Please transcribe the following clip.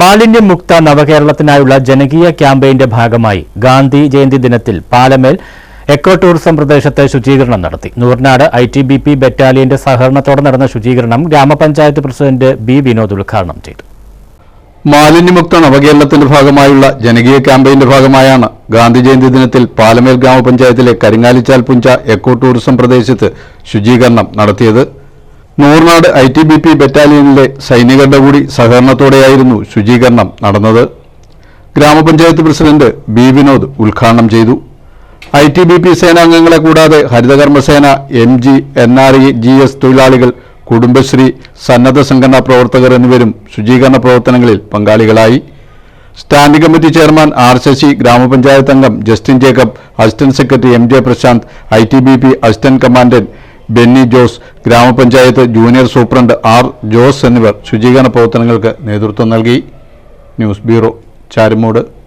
മാലിന്യമുക്ത നവകേരളത്തിനായുള്ള ജനകീയ ക്യാമ്പയിന്റെ ഭാഗമായി ഗാന്ധി ജയന്തി ദിനത്തിൽ പാലമേൽ എക്കോ ടൂറിസം പ്രദേശത്ത് ശുചീകരണം നടത്തി. Nooranad I T B P ബറ്റാലിയന്റെ സഹകരണത്തോടെ നടന്ന ശുചീകരണം ഗ്രാമപഞ്ചായത്ത് പ്രസിഡന്റ് ബി വിനോദ് ഉദ്ഘാടനം ചെയ്തു. മാലിന്യമുക്ത നവകേരളത്തിന്റെ ഭാഗമായുള്ള ജനകീയ ക്യാമ്പയിന്റെ ഭാഗമായാണ് ഗാന്ധി ജയന്തി ദിനത്തിൽ പാലമേൽ ഗ്രാമപഞ്ചായത്തിലെ കരിങ്ങാലിച്ചാൽ പുഞ്ച എക്കോ ടൂറിസം പ്രദേശത്ത് ശുചീകരണം നടത്തിയത്. Nooranad I T B P ബറ്റാലിയനിലെ സൈനികരുടെ കൂടി സഹകരണത്തോടെയായിരുന്നു ശുചീകരണം നടന്നത്. ഗ്രാമപഞ്ചായത്ത് പ്രസിഡന്റ് ബി വിനോദ് ഉദ്ഘാടനം ചെയ്തു. ഐ ടി ബി പി സേനാംഗങ്ങളെ കൂടാതെ Haritha Karma Sena M G N R E G S തൊഴിലാളികൾ കുടുംബശ്രീ സന്നദ്ധ സംഘടനാ പ്രവർത്തകർ എന്നിവരും ശുചീകരണ പ്രവർത്തനങ്ങളിൽ പങ്കാളികളായി. Standing committee chairman R Sasi ഗ്രാമപഞ്ചായത്ത് അംഗം Justin Jacob assistant secretary M J Prashanth I T B P assistant commandant Benny Jose ഗ്രാമപഞ്ചായത്ത് ജൂനിയർ സൂപ്രണ്ട് ആർ ജോസ് എന്നിവർ ശുചീകരണ പ്രവർത്തനങ്ങൾക്ക് നേതൃത്വം നൽകി. News bureau Charummood.